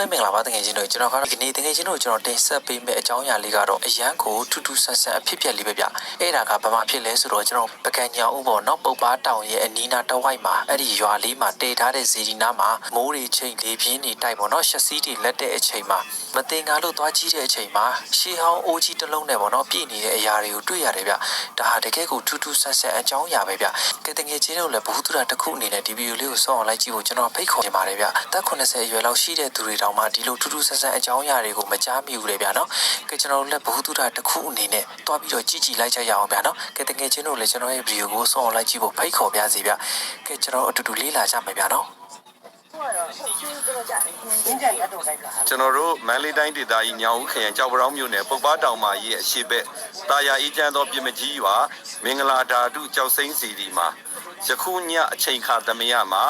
မင်္ဂလာပါတကယ်ချင်းတို့ကျွန်တော်ကတော့ဒီကနေ့တကယ်ချင်းတို့ကျွန်တော်တင်ဆက်ပေးမယ့်အကြောင်းအရာလေးကတော့အရန်ကိုထူးထူးဆန်းဆန်းအဖြစ်အပျက်လေးပဲဗျအဲ့ဒါကဘာမှဖြစ်လဲဆိုတော့ကျွန်တော်ပကံညာဥပေါ်နောက်ပုတ်ပါတောင်ရဲ့အနီးနားတစ်ဝိုက်မှာအဲ့ဒီရွာလေးမှာတည်ထားတဲ့ဇီဒီနာမှာမိုးတွေချိန်လေးပြင်းနေတိုက်ပေါ့နော်ရှက်စီးတွေလက်တဲ့အချိန်မှာမတင်ကားလို့သွားကြည့်တဲ့အချိန်မှာရှေးဟောင်းအိုးကြီးတစ်လုံးနဲ့ပေါ့နော်ပြည့်နေတဲ့အရာတွေကိုတွေ့ရတယ်ဗျဒါဟာတကယ်ကိုထူးထူးဆန်းဆန်းအကြောင်းအရာပဲဗျကဲတကယ်ချင်းတို့လည်းဘ ഹു တုဒတစ်ခုအနေနဲ့ဒီဗီဒီယိုလေးကိုစောင့်အောင်လိုက်ကြည့်ဖို့ကျွန်တော်ဖိတ်ခေါ်နေပါတယ်ဗျတက်80အရွယ်လောက်ရှိတဲ့သူတွေတောင်မှဒီလိုထူးထူးဆန်းဆန်းအကြောင်းအရာတွေကိုမကြားမိဘူးလေဗျာနော်ကဲကျွန်တော်တို့လည်းဘ ഹു တုဒတစ်ခုအနေနဲ့တွားပြီးတော့ကြည့်ကြည့်လိုက်ကြရအောင်ဗျာနော်ကဲတကယ်ချင်းတို့လည်းကျွန်တော်ရဲ့ဗီဒီယိုကိုစောင့်အောင်လိုက်ကြည့်ဖို့ဖိတ်ခေါ်ပြစီဗျကဲကျွန်တော်အတူတူလေးလာကြမယ်ဗျာနော်ကျွန်တော်တို့မန္တလေးတိုင်းဒေသကြီးညောင်ဦးခရိုင်ကြောက်ပရောင်းမြို့နယ်ပုပ္ပတောင်မာကြီးရဲ့အရှိဘက်တာယာအေးချမ်းသောပြင်မကြီးရွာမင်္ဂလာဓာတုကြောက်စိမ့်စီဒီမှာယခုညအချိန်ခါသမယမှာ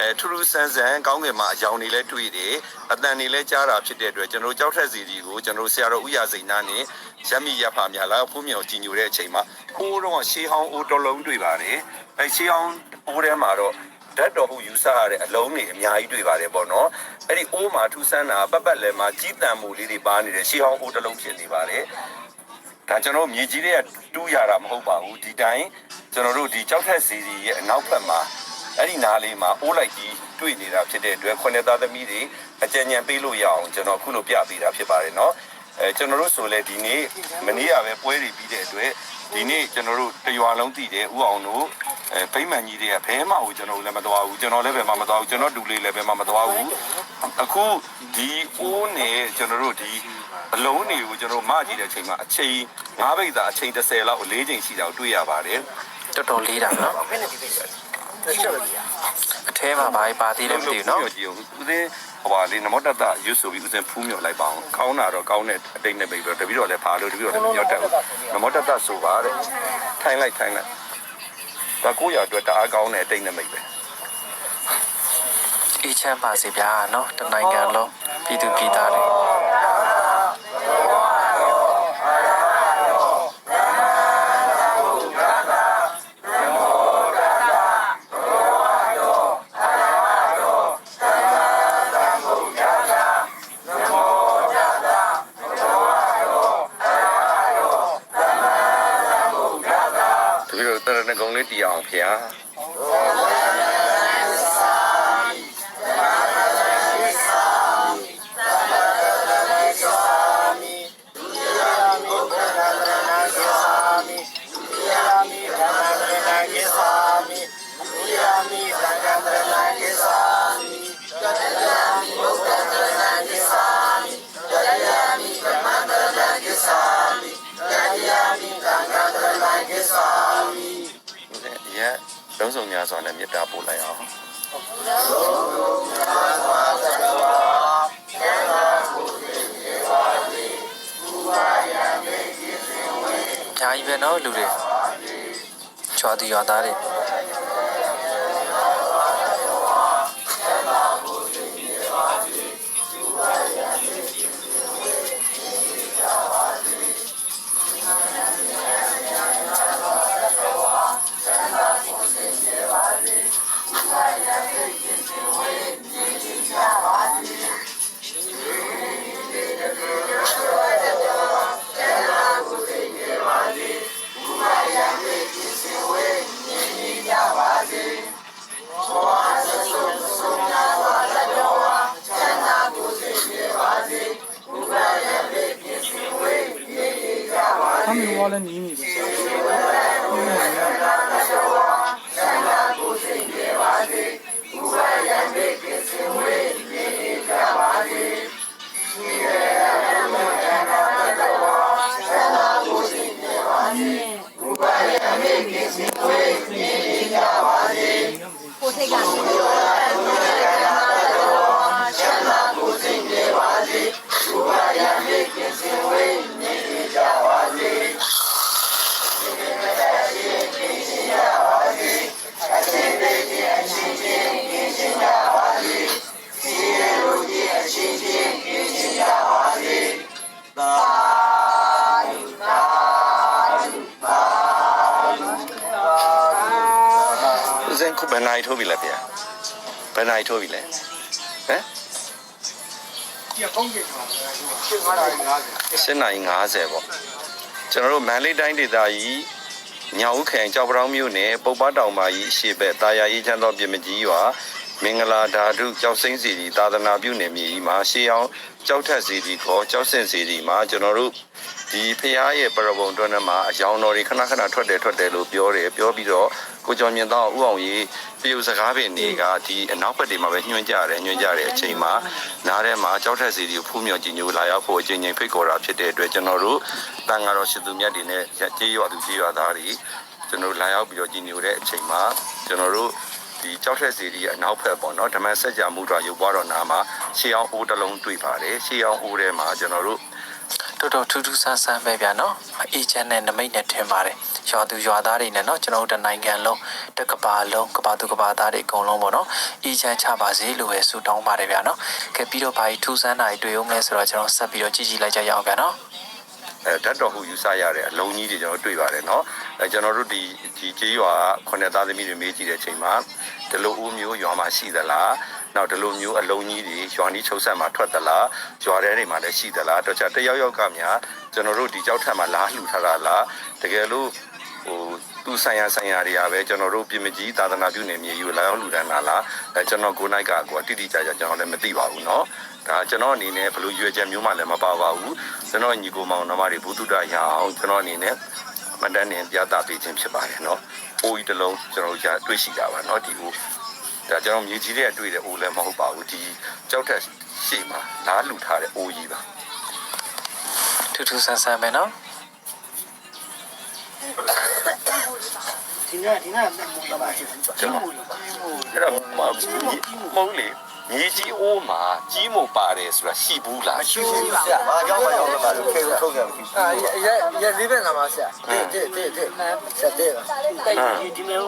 အဲထူးထူးဆန်းဆန်းကောင်းကင်မှာအယောင်တွေလည်းတွေ့တယ်အတန်တွေလည်းကြားတာဖြစ်တဲ့အတွက်ကျွန်တော်တို့ကြောက်ထက်စီဒီကိုကျွန်တော်တို့ဆရာတော်ဥရစိန်နာနဲ့ရမီရဖာများလာဖူးမြောင်ကြည်ညိုတဲ့အချိန်မှာအိုးတော့ရှေးဟောင်းအိုးတော်လုံးတွေ့ပါတယ်အဲရှေးဟောင်းအိုးထဲမှာတော့ဓာတ်တော်ဟုယူဆရတဲ့အလုံးတွေအများကြီးတွေ့ပါတယ်ပေါ့နော်အဲ့ဒီအိုးမှာထူးဆန်းတာပတ်ပတ်လဲမှာကြီးတန်မှုလေးတွေပါနေတဲ့ရှေးဟောင်းအိုးတစ်လုံးဖြစ်နေပါတယ်ဒါကျွန်တော်မြေကြီးတွေကတူးရတာမဟုတ်ပါဘူးဒီတိုင်းကျွန်တော်တို့ဒီကြောက်ထက်စီစီရဲ့အနောက်ဘက်မှာ အဲ့ဒီနားလေးမှာအိုးလိုက်ကြီးတွေ့နေတာဖြစ်တဲ့အတွက်ခွနဲ့သားသမီးတွေအကြံဉာဏ်ပေးလို့ရအောင်ကျွန်တော်ခုလိုပြပေးတာဖြစ်ပါတယ်နော်အဲကျွန်တော်တို့ဆိုလဲဒီနေ့မနေ့ကပဲပွဲတွေပြီးတဲ့အတွက်ဒီနေ့ကျွန်တော်တို့တရွာလုံးတည်တယ်ဥအောင်တို့အဲဗိမ္မာန်ကြီးတွေကဘဲမှကိုကျွန်တော်လည်းမသွားဘူးကျွန်တော်လည်းဘယ်မှမသွားဘူးကျွန်တော်ဒူလေးလည်းဘယ်မှမသွားဘူးအခုဒီအိုးနဲ့ကျွန်တော်တို့ဒီအလုံးတွေကိုကျွန်တော်မကြည့်တဲ့အချိန်မှာအချိန်၅ဘိတ်သာအချိန်30လောက်၄ချိန်ရှိတာကိုတွေ့ရပါတယ်တော်တော်လေးတာနော် အထဲမှာဘာပါသေးတယ်မသိဘူးနော်ကြည့်အောင်ဦးစင်းဟိုပါလေနမောတတရွတ်ဆိုပြီးဦးစင်းဖူးမြော်လိုက်ပါအောင်ကောင်းတာတော့ကောင်းတဲ့အတိတ်နဲ့ပဲပြီးတော့တပီတော့လည်းဖာလို့တပီတော့လည်းမြောက်တက်ဘူးနမောတတဆိုပါတဲ့ထိုင်လိုက်ထိုင်လိုက်ဒါကိုရအတွက်တအားကောင်းတဲ့အတိတ်နဲ့မိတ်ပဲအေးချမ်းပါစေဗျာနော်တနိုင်ငံလုံးပြည်သူပြည်သားတွေ တပီတော့တရဏဂုံ များစွာနဲ့မေတ္တာပို့လိုက်အောင်အများကြီးပဲနော်လူတွေကြွားသူရွာသားတွေ Sammeln wollen ihn nicht. Amen. ကိုစိတ်က ခုဘယ်နိုင်ထိုးပြီလဲဗျာဘယ်နိုင်ထိုးပြီလဲဟမ်7နိုင်50ပေါ့ကျွန်တော်တို့မန္တလေးတိုင်းဒေသကြီးညောင်ဦးခရိုင်ကြောက်ပတောင်းမြို့နယ်ပုပ္ပတောင်ပါကြီးအရှိဘက်တာယာရေးချမ်းသောပြင်မကြီးရွာမင်္ဂလာဓာတုကြောက်စိမ့်စီဒီသာသနာပြုနယ်မြေကြီးမှာရှေးအောင်ကြောက်ထက်စီဒီခေါ်ကြောက်စင်စီဒီမှာကျွန်တော်တို့ဒီဖះရဲ့ပရဘုံတွန်းထဲမှာအယောင်တော်တွေခဏခဏထွက်တယ်ထွက်တယ်လို့ပြောတယ်ပြောပြီးတော့ ကိုကျော်မြင့်တော့ဥအောင်ကြီးတရုတ်စကားပင်တွေကဒီအနောက်ဘက်တွေမှာပဲညွှန်ကြတယ်ညွှန်ကြတယ်အချိန်မှာနားထဲမှာကြောက်ထက်စီဒီကိုဖူးမြော်ကြည်ညိုလာရောက်ဖို့အချိန်ချင်းဖိတ်ခေါ်တာဖြစ်တဲ့အတွက်ကျွန်တော်တို့တန်ဃာတော်ရှိသူမြတ်တွေနဲ့ကြေးရွာသူကြေးရွာသားတွေကျွန်တော်တို့လာရောက်ပြီးတော့ကြည်ညိုတဲ့အချိန်မှာကျွန်တော်တို့ဒီကြောက်ထက်စီဒီအနောက်ဖက်ပေါ့နော်ဓမ္မစကြာမူတော်ရုပ်ပွားတော်နာမှာရှေးအောင်အိုးတစ်လုံးတွေ့ပါတယ်ရှေးအောင်အိုးထဲမှာကျွန်တော်တို့ တော်တော်ထူးထူးဆန်းဆန်းပဲဗျာနော်အေဂျင့်နဲ့နမိတ်နဲ့ထင်ပါတယ်ရွာသူရွာသားတွေနဲ့နော်ကျွန်တော်တို့တနိုင်ငံလုံးတကဘာလုံးကဘာသူကဘာသားတွေအကုန်လုံးပေါ့နော်အေဂျင့်ချပါစေလို့ပဲဆုတောင်းပါတယ်ဗျာနော်ကဲပြီးတော့ဘာကြီးထူးဆန်းတာတွေတွေ့အောင်လဲဆိုတော့ကျွန်တော်ဆက်ပြီးတော့ကြည့်ကြည့်လိုက်ကြရအောင်ဗျာနော်အဲဓာတ်တော်ဟုယူဆရတဲ့အလုံးကြီးတွေကျွန်တော်တွေ့ပါတယ်နော်အဲကျွန်တော်တို့ဒီဒီကြေးရွာခုနှစ်သားသမီးတွေမေးကြည့်တဲ့အချိန်မှာဒီလိုအိုးမျိုးရွာမှာရှိသလား နောက်ဒီလိုမျိုးအလုံးကြီးတွေရွာနီးချုပ်ဆက်မှာထွက်သလားရွာထဲတွေမှာလည်းရှိသလားတော့ကြတယောက်ယောက်ကများကျွန်တော်တို့ဒီကြောက်ထက်မှာလားလှူထားတာလားတကယ်လို့ဟိုသူဆိုင်ရာဆိုင်ရာတွေကပဲကျွန်တော်တို့ပြင်မကြီးသာသနာပြုနေမြေယူလာရောက်လှူဒန်းတာလားအဲကျွန်တော်ကိုနိုင်ကကိုတိတိကျကျကျွန်တော်လည်းမသိပါဘူးเนาะ ဒါကျွန်တော်အနေနဲ့ဘလို့ရွေချက်မျိုးမှလည်းမပါပါဘူးကျွန်တော်ညီကိုမောင်နှမတွေဘုသူတ္တရအောင်ကျွန်တော်အနေနဲ့မတန်းနေပြသပေးခြင်းဖြစ်ပါတယ်เนาะအိုးကြီးတစ်လုံးကျွန်တော်ရတွေ့ရှိတာပါเนาะဒီကို ဒါကျွန်တော်မြေကြီးတဲ့တွေ့တဲ့အိုးလည်းမဟုတ်ပါဘူးဒီကြောက်ထက်ရှေ့မှာလားလူထားတဲ့အိုးကြီးပါထူးထူးဆန်းဆန်းပဲနော်ဒီနေ့ဒီနေ့မူလာပါချင်ကျွန်တော်အဲ့တော့မဟုတ်လေ မြေကြီးအိုးမှာကြီးမို့ပါတယ်ဆိုတာရှိဘူးလားရှိဘူးဆရာဘာကြောင့်မကြောင့်လဲမလို့ခေထုံးရမရှိအာရရလေးပဲနာမဆရာတဲ့တဲ့တဲ့ဆက်တဲ့ပါဒီနေ့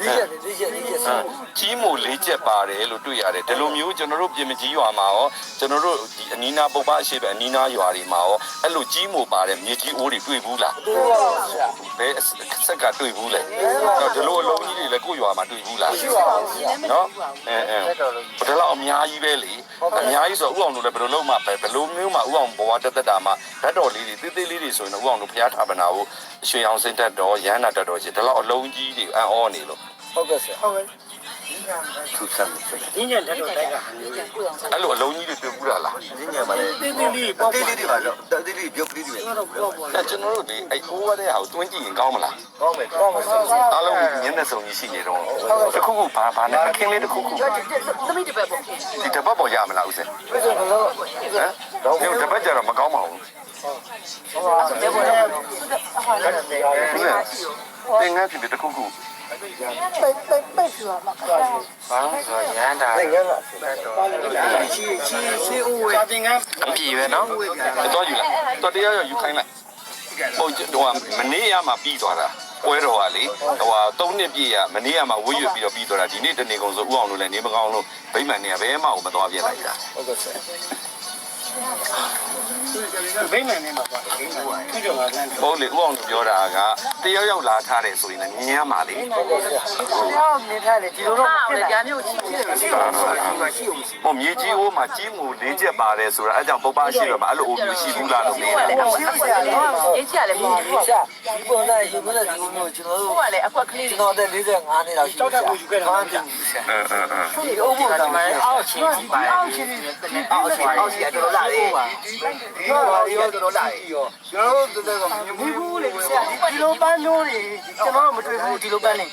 ဒီရက်ဒီရက်ဒီရက်ဆအာကြီးမိုလေးချက်ပါတယ်လို့တွေ့ရတယ်ဒီလိုမျိုးကျွန်တော်တို့ပြင်မကြီးရွာမှာရောကျွန်တော်တို့ဒီအနီးနားပုပ္ပအရှိပဲအနီးနားရွာတွေမှာရောအဲ့လိုကြီးမိုပါတယ်မြေကြီးအိုးတွေတွေ့ဘူးလားတွေ့ပါဆရာဘယ်ဆက်ကတွေ့ဘူးလဲတော့ဒီလိုအလုံး ကြီးတွေလည်းကိုယ့်ရွာမှာတွေ့ဘူးလားရှိပါဘူးဆရာနော်အဲအဲဘယ်တော့အများကြီးပဲလေအများကြီးဆိုဥအောင်တို့လည်းဘယ်လိုလုံးမှပဲဘယ်လိုမျိုးမှဥအောင်ဘဝတက်တက်တာမှဓာတ်တော်လေးတွေသေးသေးလေးတွေဆိုရင်ဥအောင်တို့ဘုရားထာပနာကိုရွှေအောင်စိတ်တက်တော်ရဟန္တာတက်တော်ရှိဒီလောက်အလုံးကြီးတွေအံ့ဩနေလို့ဟုတ်ကဲ့ဆရာဟုတ်ကဲ့ သူဆက်လို့ဆိုတယ်ဒီညလက်တော့တိုက်ကအဲ့လိုအလုံးကြီးတွေတွေ့ဘူးလားလားဒီညမှာလေတေးသေးလေးပေါ့တေးသေးလေးပါတော့တေးသေးလေးပြုတ်ကလေးတွေတော့ပေါ့ပေါ့အဲ့ကျွန်တော်တို့ဒီအဲ့အိုးရတဲ့ဟာကိုတွင်းကြည့်ရင်ကောင်းမလားကောင်းမယ်ကောင်းမယ်ဆရာအားလုံးညနေစုံကြီးရှိနေတော့တခုခုဘာဘာနဲ့အခင်းလေးတခုခုသမီးတစ်ပတ်ပေါ့ဒီတပတ်ပေါ်ရမလားဦးစင်ပြည့်စုံလို့ဟမ်ဒီတပတ်ကြတော့မကောင်းပါဘူးဘယ်ပေါ်လဲဦးစင်သင်ငန်းဖြစ်တဲ့တခုခုပိတ်ပိတ်ပိတ်ပြပါ မှာဘာဆိုရန်တာနိုင်ငံကချီချီချီအိုးဝဲတင်ကအပြည့်ပဲနော်တော့ယူလိုက်တော့တရားရယူခိုင်းလိုက်ပုံဟိုမနေ့ရမှပြီးသွားတာပွဲတော်ကလေဟိုဟာ၃နှစ်ပြည့်ရမနေ့ကမှဝွေ့ရွပြီးတော့ပြီးသွားတာဒီနေ့တနေ့ကုန်ဆိုဥအောင်လို့လည်းနေမကောင်းလို့ဗိမ္မာန်နေဘဲမှမသွားပြလိုက်တာဟုတ်ကဲ့ဆရာ ဘိမန်နေမှာပါဘိမန်ခက်ကြော်လာတယ်ဟုတ်လေဥအောင်တို့ပြောတာကတယောက်ယောက်လာထားတယ်ဆိုရင်လည်းမြင်ရမှာလေဟုတ်ကဲ့ဆရာအော်နေထားလေဒီလိုတော့ဟာဖြစ်လေလာကြာ မျိုးချင်းချင်းရှိအောင်ရှိအောင်ရှိအောင်ရှိဟိုမြေကြီးအိုးမှာကြီးမူလေးချက်ပါတယ်ဆိုတာအဲကြောင့်ပုပ္ပရှိတော့မှအဲ့လိုအိုမျိုးရှိဘူးလားလို့မေးတာလေအကွက်ကြီးလေအေးချလေပေါ့အောင်ဆရာဒီပုံစံယူမလို့ဒီမျိုးကျွန်တော်တို့ဟိုကလေအကွက်ကလေးကျွန်တော်တဲ့45နှစ်လောက်ရှိတယ်တောက်တက်ကိုယူခဲ့တာမှပြန်ဘူးဆရာအင်းအင်းအင်းဒီအုပ်ဖို့တောင်မှအောက်ချင်းပါအောက်ချင်းအောက်ချင်းအောက်ချင်းတော်လာတယ်ဒီရောရောတော်လာတယ်ရောကျွန်တော်တို့တော်တော်မြဘူးဘူးလေဆရာဒီလိုပန်းမျိုးတွေကျွန်တော်မတွေ့ဘူးဒီလိုပန်းနေ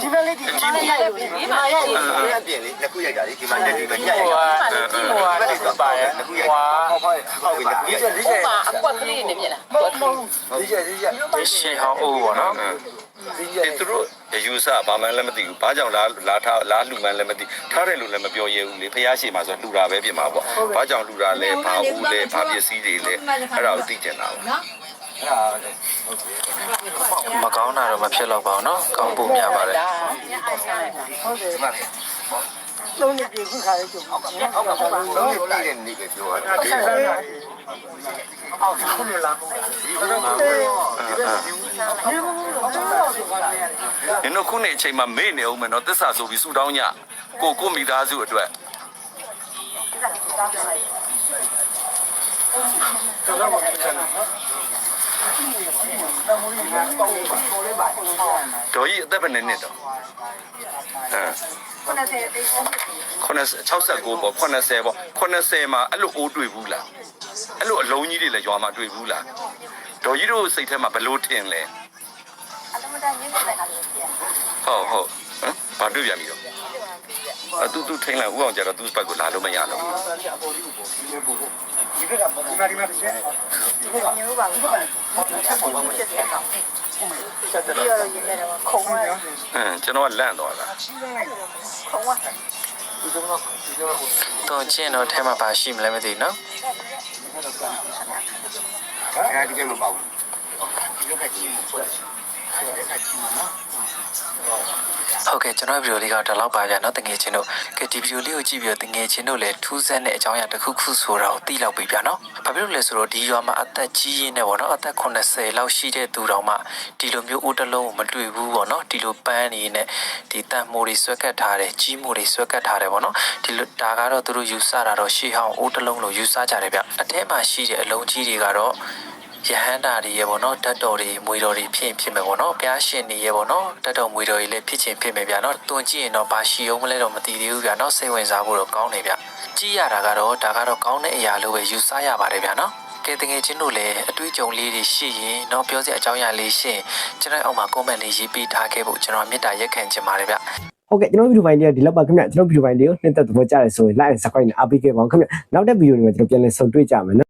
ဒီမဲ့လေးဒီပန်းလေးရိုက်ပြီးဒီမှာရိုက်ပြီးပြန်ပြင်လေလက်ခုရိုက်တာလေဒီမှာလက်ဒီမှာညက်ရိုက်တာဒီဟိုကလက်တွေပါရဲ့လက်ခုရိုက်တာဟောဟောဟောဒီလက်လေးလေးဟိုမှာအကွက်လေးနေမြင်လားမဟုတ်ဘူးဒီရက်ဒီရက်ဒီရှေးဟောင်းအိုးပေါ့နော်ဒီရက်ဒီသူတို့ယူဆဘာမှလည်းမသိဘူးဘာကြောင့်လားလာထားလားလှူမှန်းလည်းမသိထားတယ်လို့လည်းမပြောရဘူးလေဖះရှိမှဆိုလှူတာပဲပြင်မှာပေါ့ဘာကြောင့်လှူတာလဲဘာဦးလဲဘာပစ္စည်းတွေလဲအဲ့ဒါကိုသိကျင်တာပေါ့မကောင်းတာတော့မဖြစ်တော့ပါဘူးနော်ကောင်းဖို့များပါတယ် လုံးနေပြီခုခါလေးကျုံဟုတ်ကဲ့ဟုတ်ကဲ့လုံးနေပြီနေပဲပြောတာအောက်ခုလိုလာဘူးဒီတော့ဒီဘူးနင်တို့ခုနေအချိန်မှာမေ့နေအောင်မယ်နော်သစ္စာဆိုပြီးဆူတောင်းညကိုကိုမိသားစုအတွက်ဒေါ်ကြီးအသက်ဘယ်နှစ်နှစ်တော့ ဟမ်90 69ပေါ့80ပေါ့80မှာအဲ့လိုအိုးတွေ့ဘူးလားအဲ့လိုအလုံးကြီးတွေလည်းရွာမှာတွေ့ဘူးလားဒေါ်ကြီးတို့စိတ်ထဲမှာဘယ်လိုထင်လဲဟုတ်ဟုတ်ဟမ်ဘာတွေ့ပြန်ပြီတော့အတူတူထိန်လိုက်ဦးအောင်ကြတော့သူ့ဘက်ကိုလာလို့မရတော့ဘူး ဒီကဒီမှာဒီမှာဒီကအင်းကျွန်တော်ကလန့်သွားတာတုံချင်းတော့ထဲမှာပါရှိမလဲမသိဘူးနော်အဲဒီကမပေါ့ဒီကကြည့်ဖို့ ဟုတ်ကဲ့ကျွန်တော်ဗီဒီယိုလေးကတော့ဒီလောက်ပါဗျာနော်တငယ်ချင်းတို့ကဲဒီဗီဒီယိုလေးကိုကြည့်ပြီးတော့တငယ်ချင်းတို့လည်းထူးဆန်းတဲ့အကြောင်းအရာတစ်ခုခုဆိုတာကိုသိလောက်ပြီဗျာနော်ဘာဖြစ်လို့လဲဆိုတော့ဒီရွာမှာအသက်ကြီးရင်းနဲ့ပေါ့နော်အသက်80လောက်ရှိတဲ့သူတော်မှဒီလိုမျိုးအိုးတစ်လုံးကိုမတွေ့ဘူးပေါ့နော်ဒီလိုပန်းနေနဲ့ဒီတန်မိုးတွေဆွဲကတ်ထားတယ်ကြီးမိုးတွေဆွဲကတ်ထားတယ်ပေါ့နော်ဒီလိုဒါကတော့သူတို့ယူဆတာတော့ရှေးဟောင်းအိုးတစ်လုံးလို့ယူဆကြတယ်ဗျအထဲမှာရှိတဲ့အလုံးကြီးတွေကတော့ ယဟန္တာတွေရေပေါ့နော်တတ်တော်တွေမွေတော်တွေဖြစ်ရင်ဖြစ်မယ်ပေါ့နော်ဘုရားရှင်တွေရေပေါ့နော်တတ်တော်မွေတော်တွေလည်းဖြစ်ချင်းဖြစ်မယ်ဗျာနော်တွန်ကြည့်ရင်တော့ဘာရှိအောင်မလဲတော့မသိသေးဘူးဗျာနော်စိတ်ဝင်စားဖို့တော့ကောင်းတယ်ဗျကြည့်ရတာကတော့ဒါကတော့ကောင်းတဲ့အရာလို့ပဲယူဆရပါတယ်ဗျာနော်ကဲတကယ်ချင်းတို့လည်းအတွေ့အကြုံလေးတွေရှိရင်တော့ပြောစရာအကြောင်းအရာလေးရှိရင်ကျွန်တော်အောက်မှာ comment လေးရေးပေးထားခဲ့ဖို့ကျွန်တော်မေတ္တာရက်ခံချင်ပါတယ်ဗျဟုတ်ကဲ့ကျွန်တော်ဗီဒီယိုပိုင်းလေးကဒီလောက်ပါခင်ဗျကျွန်တော်ဗီဒီယိုပိုင်းလေးကိုနှစ်သက်သဘောကျတယ်ဆိုရင် like and subscribe နဲ့အားပေးခဲ့ပါဦးခင်ဗျနောက်တဲ့ဗီဒီယိုတွေမှာကျွန်တော်ပြန်လည်ဆုံတွေ့ကြမယ်နော်